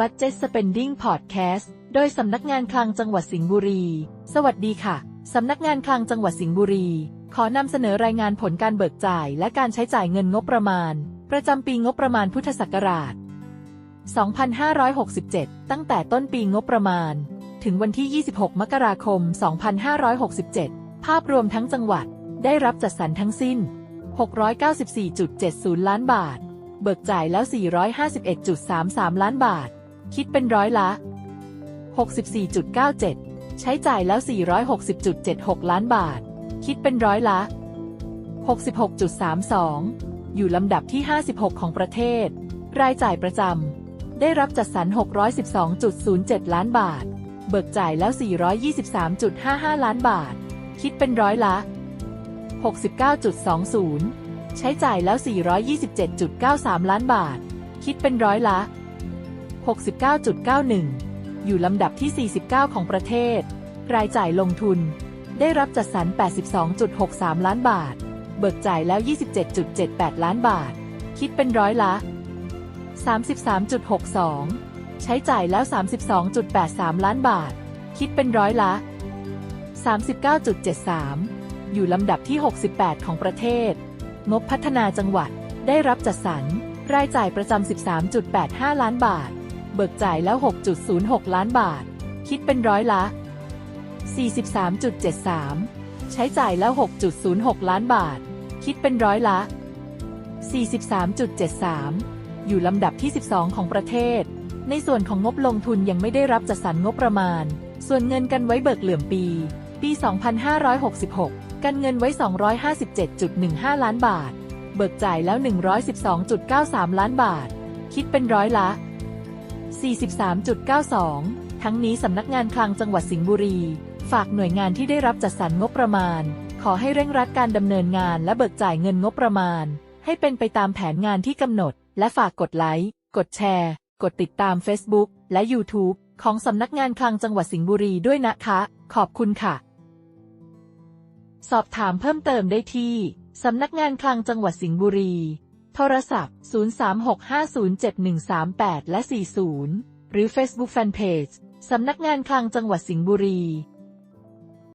Budget Spending Podcast โดยสำนักงานคลังจังหวัดสิงห์บุรี สวัสดีค่ะ สำนักงานคลังจังหวัดสิงห์บุรี ขอนำเสนอรายงานผลการเบิกจ่ายและการใช้จ่ายเงินงบประมาณ ประจำปีงบประมาณพุทธศักราช 2567 ตั้งแต่ต้นปีงบประมาณ ถึงวันที่ 26 มกราคม 2567 ภาพรวมทั้งจังหวัดได้รับจัดสรรทั้งสิ้น 694.70 ล้านบาท เบิกจ่ายแล้ว 451.33 ล้านบาท คิดเป็นร้อยละ 64.97 ใช้จ่ายแล้ว 460.76 ล้านบาท คิดเป็นร้อยละ 66.32 อยู่ลำดับที่ 56 ของประเทศ รายจ่ายประจำ ได้รับจัดสรร 612.07 ล้านบาท เบิกจ่ายแล้ว 423.55 ล้านบาท คิดเป็นร้อยละ 69.20 ใช้จ่ายแล้ว 427.93 ล้านบาท คิดเป็นร้อยละ 69.91 อยู่ลำดับที่ 49 ของประเทศ รายจ่ายลงทุน ได้รับจัดสรร 82.63 ล้านบาท เบิกจ่ายแล้ว 27.78 ล้านบาท คิดเป็นร้อยละ 33.62 ใช้จ่ายแล้ว 32.83 ล้านบาท คิดเป็นร้อยละ 39.73 อยู่ลำดับที่ 68 ของประเทศ งบพัฒนาจังหวัด ได้รับจัดสรรรายจ่ายประจำ 13.85 ล้านบาท เบิกจ่ายแล้ว 6.06 ล้านบาท คิดเป็นร้อยละ 43.73 ใช้จ่ายแล้ว 6.06 ล้านบาท คิดเป็นร้อยละ 43.73 อยู่ลำดับที่ 12 ของประเทศ ในส่วนของงบลงทุนยังไม่ได้รับจัดสรรงบประมาณ ส่วนเงินกันไว้เบิกเหลื่อมปี ปี 2566 กันเงินไว้ 257.15 ล้านบาท เบิกจ่ายแล้ว 112.93 ล้านบาท คิดเป็นร้อยละ 43.92 ทั้งนี้สำนักงานคลังจังหวัดสิงห์บุรี ฝากหน่วยงานที่ได้รับจัดสรรงบประมาณ ขอให้เร่งรัดการดำเนินงานและเบิกจ่ายเงินงบประมาณ ให้เป็นไปตามแผนงานที่กำหนด และฝากกดไลค์ กดแชร์ กดติดตาม Facebook และ YouTube ของสำนักงานคลังจังหวัดสิงห์บุรีด้วยนะคะ ขอบคุณค่ะ สอบถามเพิ่มเติมได้ที่สำนักงานคลังจังหวัดสิงห์บุรี โทรศัพท์ 036507138 และ 40 หรือ Facebook Fanpage สำนักงานคลังจังหวัดสิงห์บุรี